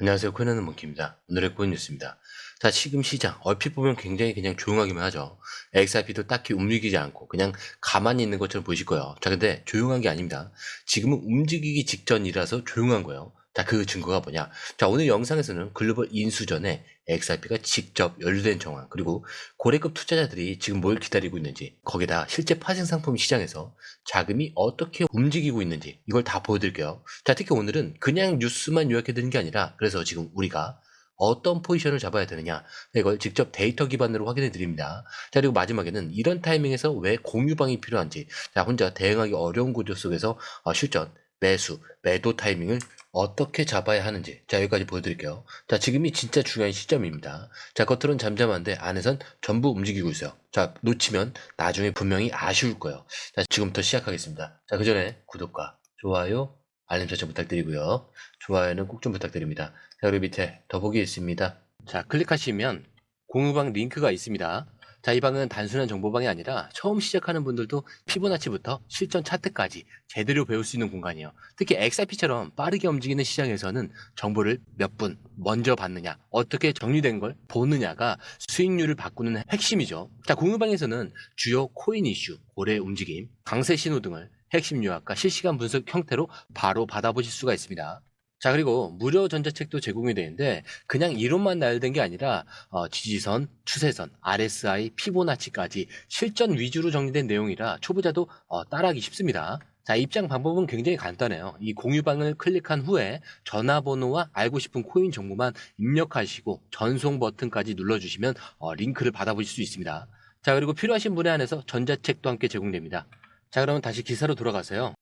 안녕하세요. 코인하는 몽키입니다. 오늘의 코인 뉴스입니다. 자, 지금 시장, 얼핏 보면 굉장히 그냥 조용하기만 하죠. XRP도 딱히 움직이지 않고 그냥 가만히 있는 것처럼 보이실 거예요. 자, 근데 조용한 게 아닙니다. 지금은 움직이기 직전이라서 조용한 거예요. 자, 그 증거가 뭐냐? 자, 오늘 영상에서는 글로벌 인수전에 XRP가 직접 연루된 정황, 그리고 고래급 투자자들이 지금 뭘 기다리고 있는지, 거기다 실제 파생 상품 시장에서 자금이 어떻게 움직이고 있는지, 이걸 다 보여드릴게요. 자, 특히 오늘은 그냥 뉴스만 요약해드리는 게 아니라, 그래서 지금 우리가 어떤 포지션을 잡아야 되느냐, 이걸 직접 데이터 기반으로 확인해 드립니다. 자, 그리고 마지막에는 이런 타이밍에서 왜 공유방이 필요한지, 자, 혼자 대응하기 어려운 구조 속에서 어, 실전, 매수, 매도 타이밍을 어떻게 잡아야 하는지. 자 여기까지 보여드릴게요. 자 지금이 진짜 중요한 시점입니다. 자 겉으로는 잠잠한데 안에선 전부 움직이고 있어요. 자 놓치면 나중에 분명히 아쉬울 거예요. 자 지금부터 시작하겠습니다. 자 그 전에 구독과 좋아요 알림 설정 부탁드리고요. 좋아요는 꼭 좀 부탁드립니다. 자 그리고 밑에 더보기 있습니다. 자 클릭하시면 공유방 링크가 있습니다 자, 이 방은 단순한 정보방이 아니라 처음 시작하는 분들도 피보나치부터 실전 차트까지 제대로 배울 수 있는 공간이에요. 특히 XRP처럼 빠르게 움직이는 시장에서는 정보를 몇 분 먼저 받느냐, 어떻게 정리된 걸 보느냐가 수익률을 바꾸는 핵심이죠. 자, 공유방에서는 주요 코인 이슈, 고래 움직임, 강세 신호 등을 핵심 요약과 실시간 분석 형태로 바로 받아보실 수가 있습니다. 자, 그리고 무료 전자책도 제공이 되는데 그냥 이론만 나열된 게 아니라 어, 지지선, 추세선, RSI, 피보나치까지 실전 위주로 정리된 내용이라 초보자도 어, 따라하기 쉽습니다. 자, 입장 방법은 굉장히 간단해요. 이 공유방을 클릭한 후에 전화번호와 알고 싶은 코인 정보만 입력하시고 전송 버튼까지 눌러주시면 어, 링크를 받아보실 수 있습니다. 자, 그리고 필요하신 분에 한해서 전자책도 함께 제공됩니다. 자, 그러면 다시 기사로 돌아가세요.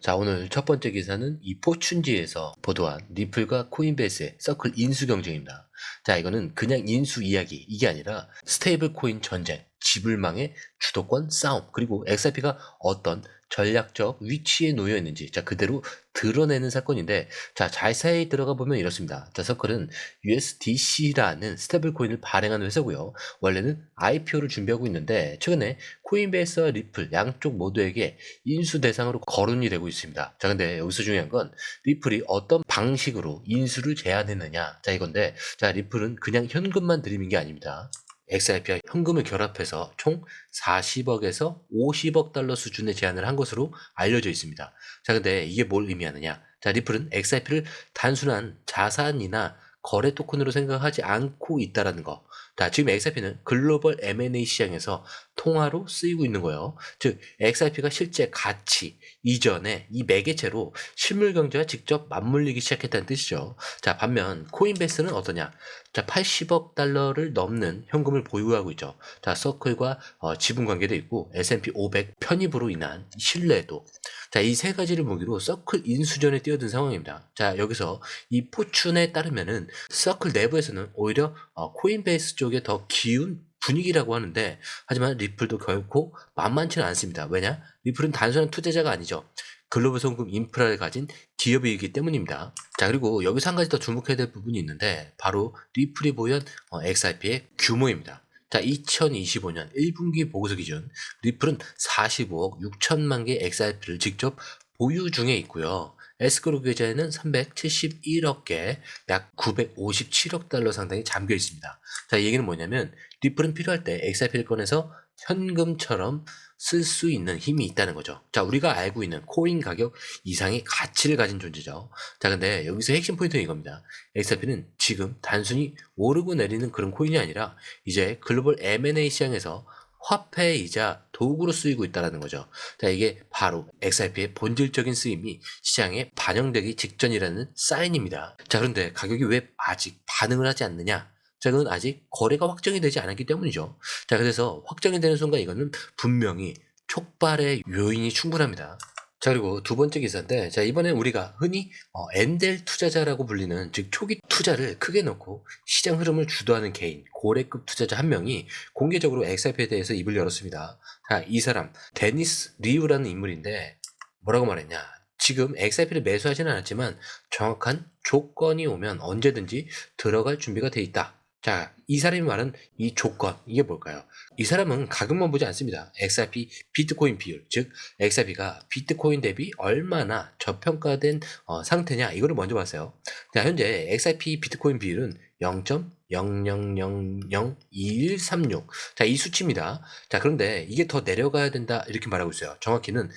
자, 오늘 첫 번째 기사는 이 포춘지에서 보도한 리플과 코인베이스의 서클 인수 경쟁입니다. 자, 이거는 그냥 인수 이야기, 이게 아니라 스테이블 코인 전쟁, 지불망의 주도권 싸움, 그리고 XRP가 어떤 전략적 위치에 놓여 있는지, 자, 그대로 드러내는 사건인데, 자, 자세히 들어가 보면 이렇습니다. 자, 서클은 USDC라는 스테이블 코인을 발행하는 회사고요. 원래는 IPO를 준비하고 있는데, 최근에 코인베이스와 리플 양쪽 모두에게 인수 대상으로 거론이 되고 있습니다. 자, 근데 여기서 중요한 건 리플이 어떤 방식으로 인수를 제안했느냐. 자, 이건데, 자, 리플은 그냥 현금만 들이민 게 아닙니다. XRP와 현금을 결합해서 총 40억에서 50억 달러 수준의 제안을 한 것으로 알려져 있습니다. 자, 근데 이게 뭘 의미하느냐? 자, 리플은 XRP를 단순한 자산이나 거래 토큰으로 생각하지 않고 있다라는 거. 자, 지금 XRP는 글로벌 M&A 시장에서 통화로 쓰이고 있는 거예요. 즉, XRP가 실제 가치 이전에 이 매개체로 실물 경제와 직접 맞물리기 시작했다는 뜻이죠. 자, 반면 코인베이스는 어떠냐? 자, 80억 달러를 넘는 현금을 보유하고 있죠. 자, 서클과 어, 지분 관계도 있고 S&P 500 편입으로 인한 신뢰도. 자, 이 세 가지를 무기로 서클 인수전에 뛰어든 상황입니다. 자, 여기서 이 포춘에 따르면은 서클 내부에서는 오히려 어, 코인베이스 쪽에 더 기운 분위기라고 하는데 하지만 리플도 결코 만만치는 않습니다. 왜냐? 리플은 단순한 투자자가 아니죠. 글로벌 송금 인프라를 가진 기업이기 때문입니다. 자 그리고 여기서 한 가지 더 주목해야 될 부분이 있는데 바로 리플이 보유한 어, XRP의 규모입니다. 자 2025년 1분기 보고서 기준 리플은 45억 6천만 개 XRP를 직접 보유 중에 있고요. 에스크로 계좌에는 371억 개, 약 957억 달러 상당이 잠겨 있습니다. 자, 이 얘기는 뭐냐면 리플은 필요할 때 XRP를 꺼내서 현금처럼 쓸 수 있는 힘이 있다는 거죠. 자, 우리가 알고 있는 코인 가격 이상의 가치를 가진 존재죠. 자, 근데 여기서 핵심 포인트는 이겁니다. XRP는 지금 단순히 오르고 내리는 그런 코인이 아니라 이제 글로벌 M&A 시장에서 화폐이자 도구로 쓰이고 있다는 거죠. 자, 이게 바로 XRP의 본질적인 쓰임이 시장에 반영되기 직전이라는 사인입니다. 자, 그런데 가격이 왜 아직 반응을 하지 않느냐? 자, 그건 아직 거래가 확정이 되지 않았기 때문이죠. 자, 그래서 확정이 되는 순간 이거는 분명히 촉발의 요인이 충분합니다. 자, 그리고 두 번째 기사인데, 자, 이번엔 우리가 흔히 어, 엔델 투자자라고 불리는, 즉, 초기 투자를 크게 넣고 시장 흐름을 주도하는 개인, 고래급 투자자 한 명이 공개적으로 XRP에 대해서 입을 열었습니다. 자, 이 사람, 데니스 리우라는 인물인데, 뭐라고 말했냐. 지금 XRP를 매수하지는 않았지만 정확한 조건이 오면 언제든지 들어갈 준비가 돼 있다. 자, 이 사람이 말한 이 조건, 이게 뭘까요? 이 사람은 가격만 보지 않습니다. XRP 비트코인 비율, 즉 XRP가 비트코인 대비 얼마나 저평가된 어, 상태냐 이거를 먼저 봤어요. 자, 현재 XRP 비트코인 비율은 0.00002136. 자, 이 수치입니다. 자, 그런데 이게 더 내려가야 된다 이렇게 말하고 있어요. 정확히는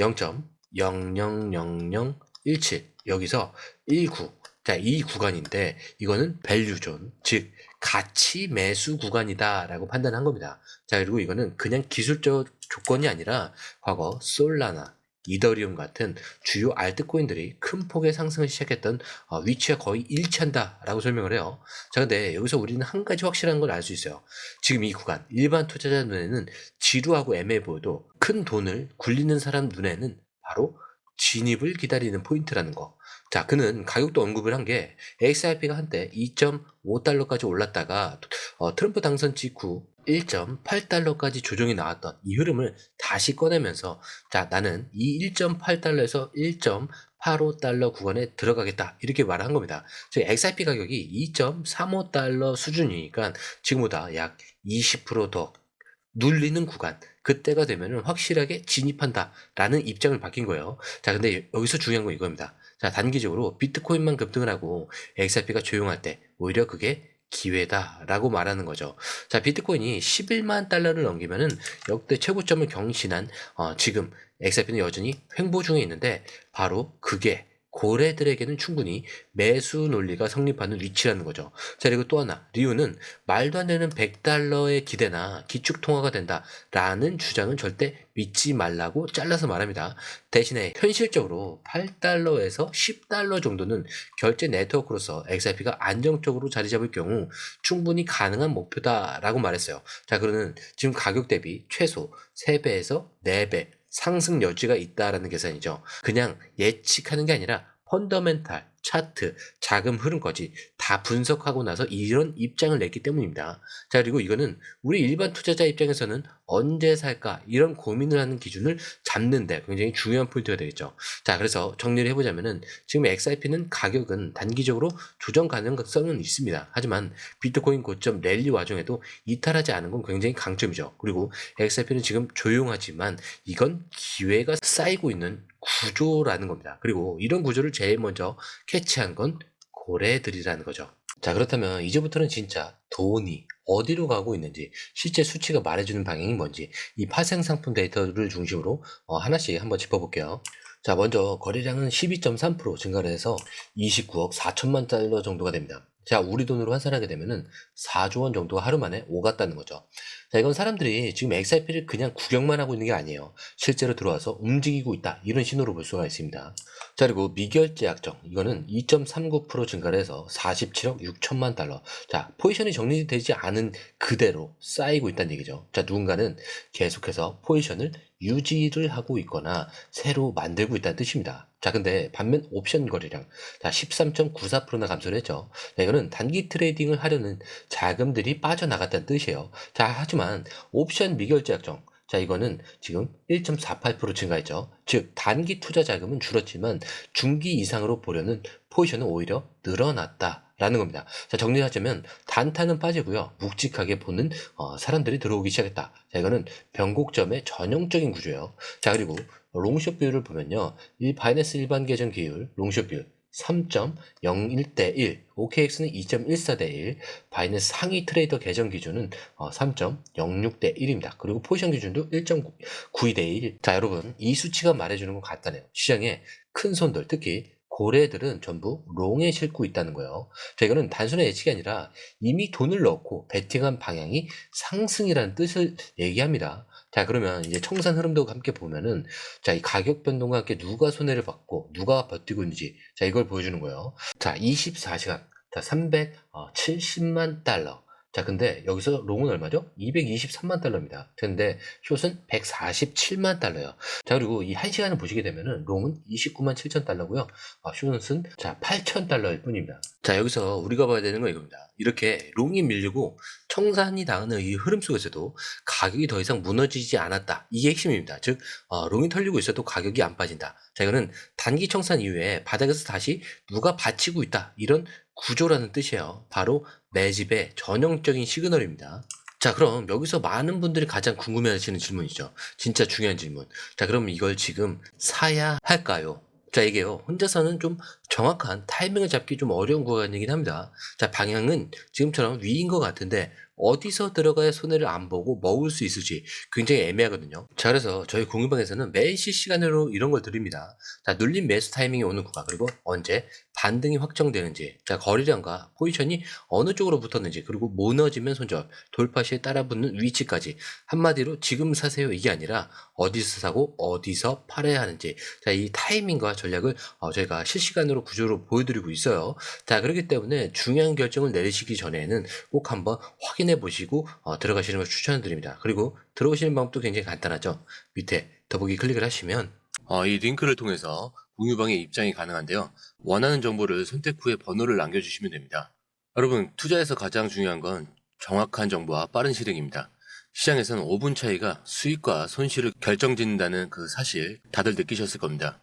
0.000017 여기서 19. 자, 이 구간인데 이거는 밸류존, 즉 가치 매수 구간이다라고 판단한 겁니다. 자, 그리고 이거는 그냥 기술적 조건이 아니라 과거 솔라나, 이더리움 같은 주요 알트코인들이 큰 폭의 상승을 시작했던 어, 위치와 거의 일치한다라고 설명을 해요. 자, 근데 여기서 우리는 한 가지 확실한 걸 알 수 있어요. 지금 이 구간 일반 투자자 눈에는 지루하고 애매해 보여도 큰 돈을 굴리는 사람 눈에는 바로 진입을 기다리는 포인트라는 거. 자, 그는 가격도 언급을 한 게 XRP가 한때 2.5달러까지 올랐다가 어, 트럼프 당선 직후 1.8달러까지 조정이 나왔던 이 흐름을 다시 꺼내면서 자, 나는 이 1.8달러에서 1.85달러 구간에 들어가겠다. 이렇게 말한 겁니다. 즉 XRP 가격이 2.35달러 수준이니까 지금보다 약 20%더 눌리는 구간 그때가 되면은 확실하게 진입한다라는 입장을 바뀐 거예요. 자, 근데 여기서 중요한 건 이겁니다. 자, 단기적으로 비트코인만 급등을 하고 XRP가 조용할 때 오히려 그게 기회다라고 말하는 거죠. 자, 비트코인이 11만 달러를 넘기면은 역대 최고점을 경신한 어, 지금 XRP는 여전히 횡보 중에 있는데 바로 그게 고래들에게는 충분히 매수 논리가 성립하는 위치라는 거죠. 자, 그리고 또 하나, 리우는 말도 안 되는 100달러의 기대나 기축 통화가 된다라는 주장은 절대 믿지 말라고 잘라서 말합니다. 대신에 현실적으로 8달러에서 10달러 정도는 결제 네트워크로서 XRP가 안정적으로 자리 잡을 경우 충분히 가능한 목표다라고 말했어요. 자, 그러는 지금 가격 대비 최소 3배에서 4배 상승 여지가 있다라는 계산이죠. 그냥 예측하는 게 아니라 펀더멘탈, 차트, 자금 흐름까지 다 분석하고 나서 이런 입장을 냈기 때문입니다. 자, 그리고 이거는 우리 일반 투자자 입장에서는 언제 살까 이런 고민을 하는 기준을 잡는데 굉장히 중요한 포인트가 되겠죠. 자, 그래서 정리를 해보자면은 지금 XRP는 가격은 단기적으로 조정 가능성은 있습니다. 하지만 비트코인 고점 랠리 와중에도 이탈하지 않은 건 굉장히 강점이죠. 그리고 XRP는 지금 조용하지만 이건 기회가 쌓이고 있는 구조라는 겁니다. 그리고 이런 구조를 제일 먼저 캐치한 건 고래들이라는 거죠. 자, 그렇다면 이제부터는 진짜 돈이 어디로 가고 있는지, 실제 수치가 말해주는 방향이 뭔지, 이 파생 상품 데이터를 중심으로 어, 하나씩 한번 짚어볼게요. 자, 먼저 거래량은 12.3% 증가를 해서 29억 4천만 달러 정도가 됩니다. 자, 우리 돈으로 환산하게 되면은 4조 원 정도가 하루 만에 오갔다는 거죠. 자, 이건 사람들이 지금 XRP를 그냥 구경만 하고 있는 게 아니에요. 실제로 들어와서 움직이고 있다. 이런 신호로 볼 수가 있습니다. 자, 그리고 미결제 약정. 이거는 2.39% 증가를 해서 47억 6천만 달러. 자, 포지션이 정리되지 않은 그대로 쌓이고 있다는 얘기죠. 자, 누군가는 계속해서 포지션을 유지를 하고 있거나 새로 만들고 있다는 뜻입니다. 자, 근데 반면 옵션 거래량. 자, 13.94%나 감소를 했죠. 자, 이거는 단기 트레이딩을 하려는 자금들이 빠져나갔다는 뜻이에요. 자, 하지만 옵션 미결제 약정. 자, 이거는 지금 1.48% 증가했죠. 즉, 단기 투자 자금은 줄었지만 중기 이상으로 보려는 포지션은 오히려 늘어났다 라는 겁니다. 자, 정리하자면 단타는 빠지고요. 묵직하게 보는 어, 사람들이 들어오기 시작했다. 자, 이거는 변곡점의 전형적인 구조예요. 자, 그리고 롱숏 비율을 보면요. 이 바이낸스 일반 계정 기율, 롱숏 비율 3.01대 1, OKX는 2.14대 1, 바이낸스 상위 트레이더 계정 기준은 3.06대 1입니다. 그리고 포지션 기준도 1.92대 1. 자, 여러분, 이 수치가 말해주는 건 간단해요. 시장에 큰 손들, 특히 고래들은 전부 롱에 싣고 있다는 거예요. 자, 이거는 단순한 예측이 아니라 이미 돈을 넣고 베팅한 방향이 상승이라는 뜻을 얘기합니다. 자, 그러면 이제 청산 흐름도 함께 보면은 자, 이 가격 변동과 함께 누가 손해를 받고 누가 버티고 있는지 자, 이걸 보여주는 거예요. 자, 24시간. 자, 370만 달러. 자, 근데 여기서 롱은 얼마죠? 223만 달러입니다. 근데 숏은 147만 달러예요. 자, 그리고 이 1시간을 보시게 되면은 롱은 29만 7천 달러고요. 아, 숏은 자, 8천 달러일 뿐입니다. 자, 여기서 우리가 봐야 되는 건 이겁니다. 이렇게 롱이 밀리고 청산이 나가는 이 흐름 속에서도 가격이 더 이상 무너지지 않았다. 이게 핵심입니다. 즉, 어, 롱이 털리고 있어도 가격이 안 빠진다. 자, 이거는 단기 청산 이후에 바닥에서 다시 누가 받치고 있다. 이런 구조라는 뜻이에요. 바로 매집의 전형적인 시그널입니다. 자, 그럼 여기서 많은 분들이 가장 궁금해 하시는 질문이죠. 진짜 중요한 질문. 자, 그럼 이걸 지금 사야 할까요? 자, 이게요. 혼자서는 좀 정확한 타이밍을 잡기 좀 어려운 구간이긴 합니다. 자, 방향은 지금처럼 위인 것 같은데 어디서 들어가야 손해를 안 보고 먹을 수 있을지 굉장히 애매하거든요. 자, 그래서 저희 공유방에서는 매일 실시간으로 이런 걸 드립니다. 자, 눌린 매수 타이밍이 오는 구간, 그리고 언제 반등이 확정되는지, 자, 거래량과 포지션이 어느 쪽으로 붙었는지, 그리고 무너지면 손절, 돌파 시에 따라 붙는 위치까지 한마디로 지금 사세요 이게 아니라 어디서 사고 어디서 팔아야 하는지, 자, 이 타이밍과 전략을 어, 저희가 실시간으로 구조로 보여드리고 있어요. 자, 그렇기 때문에 중요한 결정을 내리시기 전에는 꼭 한번 확인해 보시고 어, 들어가시는 걸 추천드립니다. 그리고 들어오시는 방법도 굉장히 간단하죠. 밑에 더보기 클릭을 하시면 어, 이 링크를 통해서 공유방에 입장이 가능한데요. 원하는 정보를 선택 후에 번호를 남겨주시면 됩니다. 여러분, 투자에서 가장 중요한 건 정확한 정보와 빠른 실행입니다. 시장에서는 5분 차이가 수익과 손실을 결정짓는다는 그 사실 다들 느끼셨을 겁니다.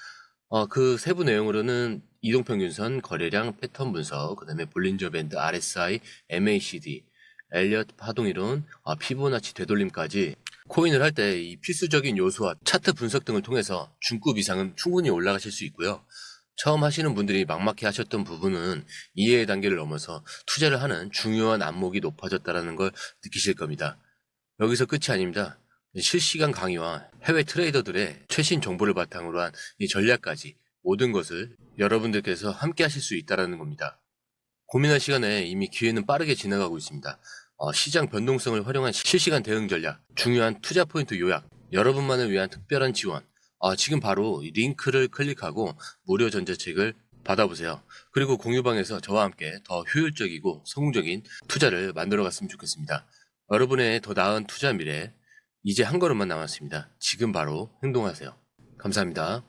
어, 그 세부 내용으로는 이동평균선, 거래량, 패턴 분석, 그 다음에 볼린저 밴드, RSI, MACD, 엘리엇 파동이론, 어, 피보나치 되돌림까지 코인을 할 때 이 필수적인 요소와 차트 분석 등을 통해서 중급 이상은 충분히 올라가실 수 있고요. 처음 하시는 분들이 막막해 하셨던 부분은 이해의 단계를 넘어서 투자를 하는 중요한 안목이 높아졌다는 걸 느끼실 겁니다. 여기서 끝이 아닙니다. 실시간 강의와 해외 트레이더들의 최신 정보를 바탕으로 한 이 전략까지 모든 것을 여러분들께서 함께 하실 수 있다는 겁니다. 고민할 시간에 이미 기회는 빠르게 지나가고 있습니다. 어, 시장 변동성을 활용한 실시간 대응 전략, 중요한 투자 포인트 요약, 여러분만을 위한 특별한 지원, 아, 지금 바로 이 링크를 클릭하고 무료 전자책을 받아보세요. 그리고 공유방에서 저와 함께 더 효율적이고 성공적인 투자를 만들어 갔으면 좋겠습니다. 여러분의 더 나은 투자 미래, 이제 한 걸음만 남았습니다. 지금 바로 행동하세요. 감사합니다.